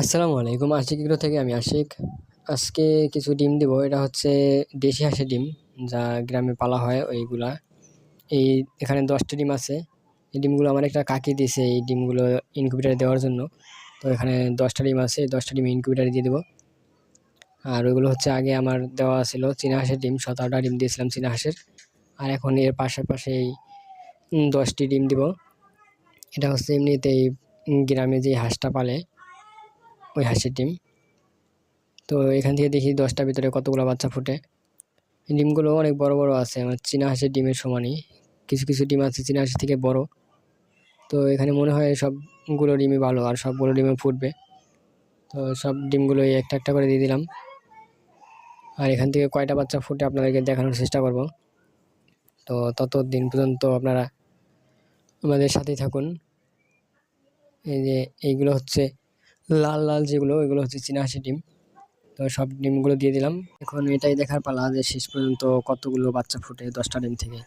আসসালামু আলাইকুম, আশিক এগুলো থেকে আমি আশিক। আজকে কিছু ডিম দিব, এটা হচ্ছে দেশি হাঁসের ডিম, যা গ্রামে পালা হয় ওইগুলা। এই এখানে দশটা ডিম আছে, এই ডিমগুলো আমার একটা কাকি দিয়েছে, এই ডিমগুলো ইনকিউবেটারে দেওয়ার জন্য। তো এখানে দশটা ডিম আছে, এই দশটা ডিম ইনকিউবেটারে দিয়ে দেবো। আর ওইগুলো হচ্ছে আগে আমার দেওয়া ছিল চীনা হাঁসের ডিম সতেরোটা ডিম দিয়েছিলাম চীনা হাঁসের। আর এখন এর পাশাপাশি দশটি ডিম দিব। এটা হচ্ছে এমনিতেই গ্রামে যে হাঁসটা পালে ওই হাঁসের ডিম। তো এখান থেকে দেখি দশটার ভিতরে কতগুলো বাচ্চা ফুটে। ডিমগুলো অনেক বড় বড় আছে আমার চীনা হাঁসের ডিমের সমানই। কিছু কিছু ডিম আছে চীনা হাঁসের থেকে বড়। তো এখানে মনে হয় সবগুলো ডিমই ভালো, আর সবগুলো ডিমে ফুটবে। তো সব ডিমগুলোই একটা একটা করে দিয়ে দিলাম। আর এখান থেকে কয়টা বাচ্চা ফুটে আপনাদেরকে দেখানোর চেষ্টা করব। তো তত দিন পর্যন্ত আপনারা আমাদের সাথেই থাকুন। এই যে এইগুলো হচ্ছে লাল লাল যেগুলো, ওইগুলো হচ্ছে চীনা ডিম। তো সব ডিমগুলো দিয়ে দিলাম। এখন এটাই দেখার পালা যে শেষ পর্যন্ত কতগুলো বাচ্চা ফুটে দশটা ডিম থেকে।